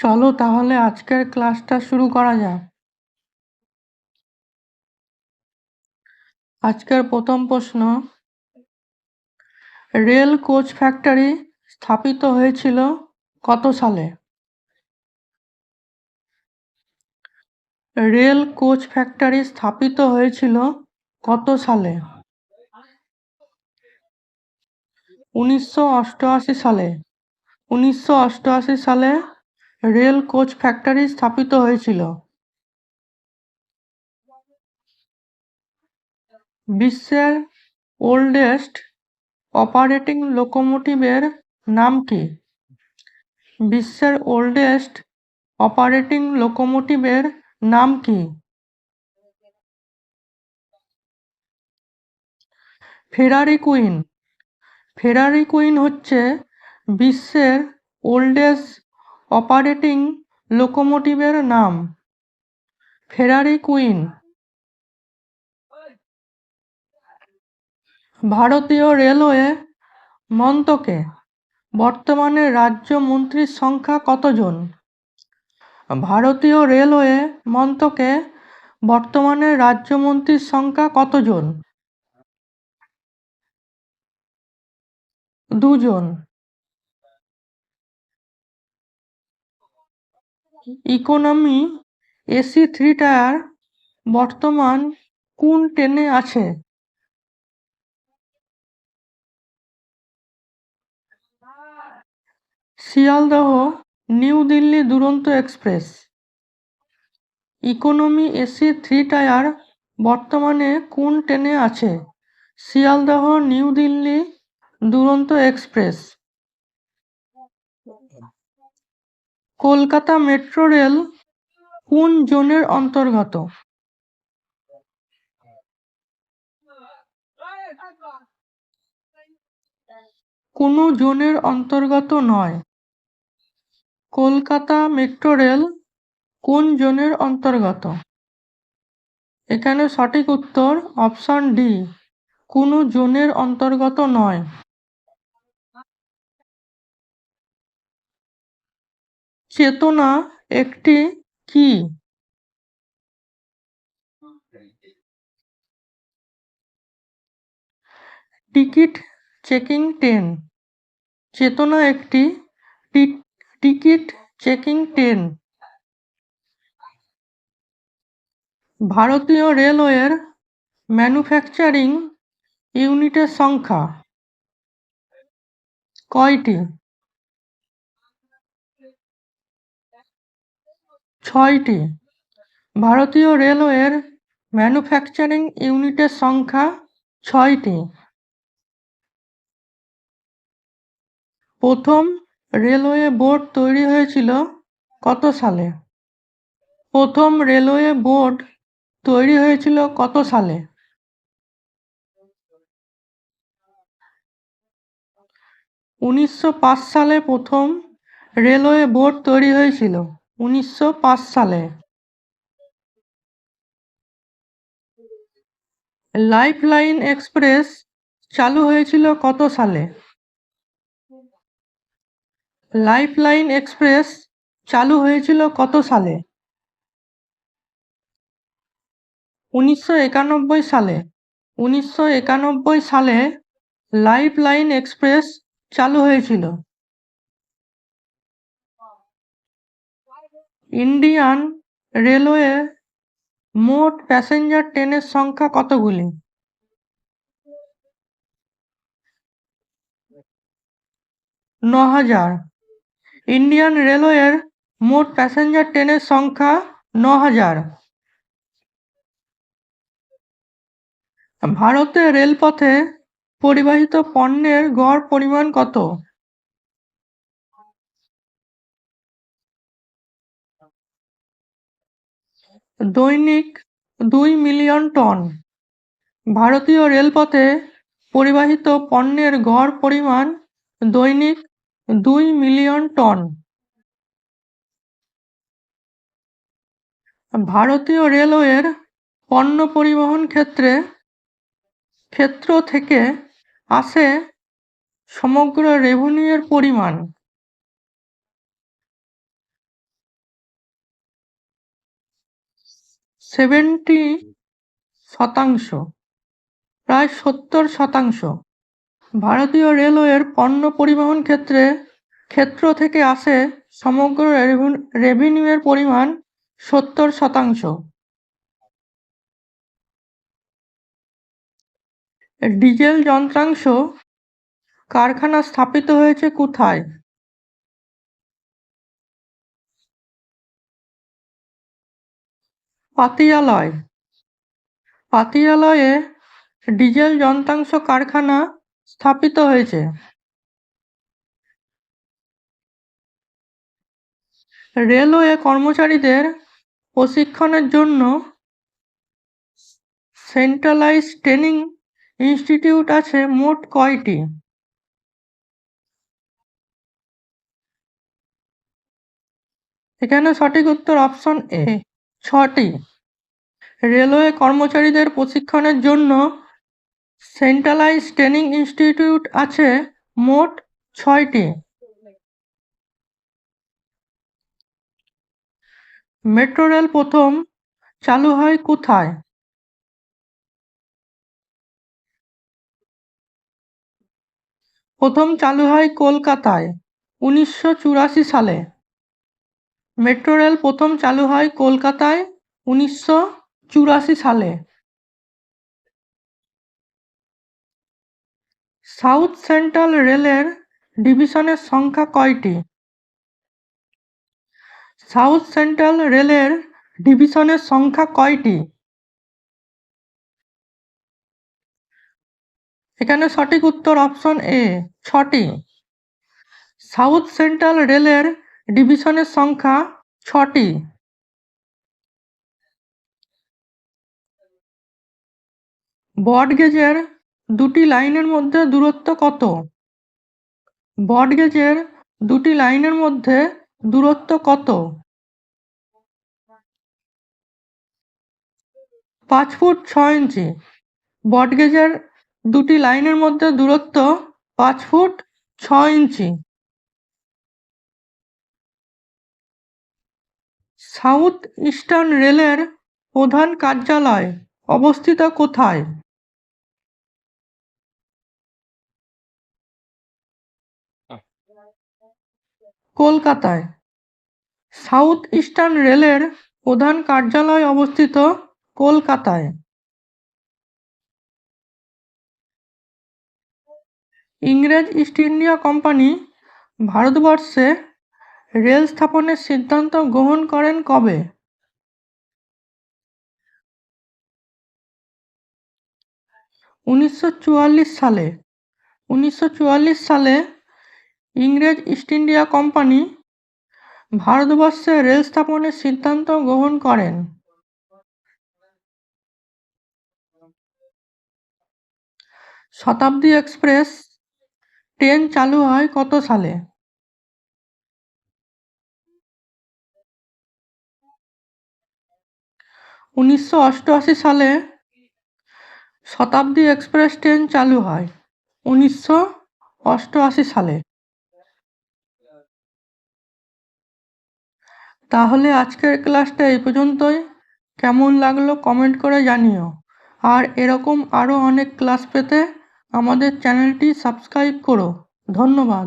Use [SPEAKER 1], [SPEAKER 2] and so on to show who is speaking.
[SPEAKER 1] চলো তাহলে আজকের ক্লাসটা শুরু করা যাক। আজকের প্রথম প্রশ্ন, রেল কোচ ফ্যাক্টরি স্থাপিত হয়েছিল কত সালে? রেল কোচ ফ্যাক্টরি স্থাপিত হয়েছিল কত সালে? উনিশশো অষ্টআশি সালে। উনিশশো অষ্টআশি সালে রেল কোচ ফ্যাক্টরি স্থাপিত হয়েছিল। বিশ্বের ওল্ডেস্ট অপারেটিং লোকোমোটিভের নাম কি? বিশ্বের ওল্ডেস্ট অপারেটিং লোকোমোটিভের নাম কি? ফেরারি কুইন। ফেরারি কুইন হচ্ছে বিশ্বের ওল্ডেস্ট অপারেটিং লোকোমোটিভের নাম ফেরারি কুইন ভারতীয় রেলওয়ে মন্ত্রকে বর্তমানে রাজ্য মন্ত্রীর সংখ্যা কতজন? ভারতীয় রেলওয়ে মন্ত্রকে বর্তমানে রাজ্যমন্ত্রীর সংখ্যা কতজন? দুজন। ইকোনমি এসি থ্রি টায়ার বর্তমান কোন ট্রেনে আছে? Sealdah, new Delhi Duronto express. Economy AC three tier বর্তমানে কোন ট্রেনে আছে? Sealdah, new Delhi Duronto express. Kolkata metro rail কোন জোনের অন্তর্গত? কোনো জোনের অন্তর্গত নয়। কলকাতা মেট্রো রেল কোন জোনের অন্তর্গত? এখানে সঠিক উত্তর অপশন ডি। কোনো জোনের অন্তর্গত নয়। চেতনা একটি কি? Ticket checking train. চেতনা একটি টিকিট চেকিং ট্রেন। ভারতীয় রেলওয়ের ম্যানুফ্যাকচারিং ইউনিটের সংখ্যা কয়টি? ছয়টি। ভারতীয় রেলওয়ের ম্যানুফ্যাকচারিং ইউনিটের সংখ্যা ছয়টি। প্রথম রেলওয়ে বোর্ড তৈরি হয়েছিল কত সালে? প্রথম রেলওয়ে বোর্ড তৈরি হয়েছিল কত সালে? উনিশশো পাঁচ সালে প্রথম রেলওয়ে বোর্ড তৈরি হয়েছিল। উনিশশো পাঁচ সালে। লাইফ লাইন এক্সপ্রেস চালু হয়েছিল কত সালে? লাইফ লাইন এক্সপ্রেস চালু হয়েছিল কত সালে? উনিশশো একানব্বই সালে। উনিশশো একানব্বই সালে লাইফ লাইন এক্সপ্রেস চালু হয়েছিল। ইন্ডিয়ান রেলওয়ে মোট প্যাসেঞ্জার ট্রেনের সংখ্যা কতগুলি? ন হাজার ইন্ডিয়ান রেলওয়ের মোট প্যাসেঞ্জার ট্রেনের সংখ্যা ন হাজার ভারতের রেলপথে পরিবাহিত পণ্যের গড় পরিমাণ কত? দৈনিক দুই মিলিয়ন টন। ভারতীয় রেলপথে পরিবাহিত পণ্যের গড় পরিমাণ দৈনিক দুই মিলিয়ন টন। ভারতীয় রেলওয়ের পণ্য পরিবহন ক্ষেত্রে ক্ষেত্র থেকে আসে সমগ্র রেভিনিউয়ের পরিমাণ। সেভেন্টি শতাংশ, প্রায় সত্তর শতাংশ। ভারতীয় রেলওয়ের পণ্য পরিবহন ক্ষেত্রে ক্ষেত্র থেকে আসে সমগ্র রেভিনিউয়ের পরিমাণ সত্তর শতাংশ। ডিজেল যন্ত্রাংশ কারখানা স্থাপিত হয়েছে কোথায়? পাতিয়ালয়। পাতিয়ালয়ে ডিজেল যন্ত্রাংশ কারখানা স্থাপিত হয়েছে। রেলওয়ে কর্মচারীদের প্রশিক্ষণের জন্য সেন্ট্রালাইজ ট্রেনিং ইনস্টিটিউট আছে মোট কয়টি? এখানে সঠিক উত্তর অপশন এ। ছটি। রেলওয়ে কর্মচারীদের প্রশিক্ষণের জন্য সেন্ট্রালাইজ ট্রেনিং ইনস্টিটিউট আছে মোট ছয়টি। মেট্রো রেল প্রথম চালু হয় কোথায়? প্রথম চালু হয় কলকাতায়, উনিশশো চুরাশি সালে। মেট্রো রেল প্রথম চালু হয় কলকাতায় উনিশশো চুরাশি সালে। সাউথ সেন্ট্রাল রেলের ডিভিশনের সংখ্যা কয়টি? সাউথ সেন্ট্রাল রেলের ডিভিশনের সংখ্যা কয়টি? এখানে সঠিক উত্তর অপশন এ, ছটি। সাউথ সেন্ট্রাল রেলের ডিভিশনের সংখ্যা ছটি। বটগেজের দুটি লাইনের মধ্যে দূরত্ব কত? বটগেজের দুটি লাইনের মধ্যে দূরত্ব কত? পাঁচ ফুট ছয় ইঞ্চি। বটগেজের দুটি লাইনের মধ্যে দূরত্ব পাঁচ ফুট ছয় ইঞ্চি। সাউথ ইস্টার্ন রেলের প্রধান কার্যালয় অবস্থিত কোথায়? কলকাতায়। সাউথ ইস্টার্ন রেলের প্রধান কার্যালয় অবস্থিত কলকাতায়। ইংরেজ ইস্ট ইন্ডিয়া কোম্পানি ভারতবর্ষে রেল স্থাপনের সিদ্ধান্ত গ্রহণ করেন কবে? উনিশশো চুয়াল্লিশ সালে। উনিশশো চুয়াল্লিশ সালে ইংরেজ ইস্ট ইন্ডিয়া কোম্পানি ভারতবর্ষে রেল স্থাপনের সিদ্ধান্ত গ্রহণ করেন। শতাব্দী এক্সপ্রেস ট্রেন চালু হয় কত সালে? উনিশশো অষ্টআশি সালে শতাব্দী এক্সপ্রেস ট্রেন চালু হয়, উনিশশো অষ্টআশি সালে। তাহলে আজকের ক্লাসটা এই পর্যন্তই। কেমন লাগল কমেন্ট করে জানিও। আর এরকম আরও অনেক ক্লাস পেতে আমাদের চ্যানেলটি সাবস্ক্রাইব করো। ধন্যবাদ।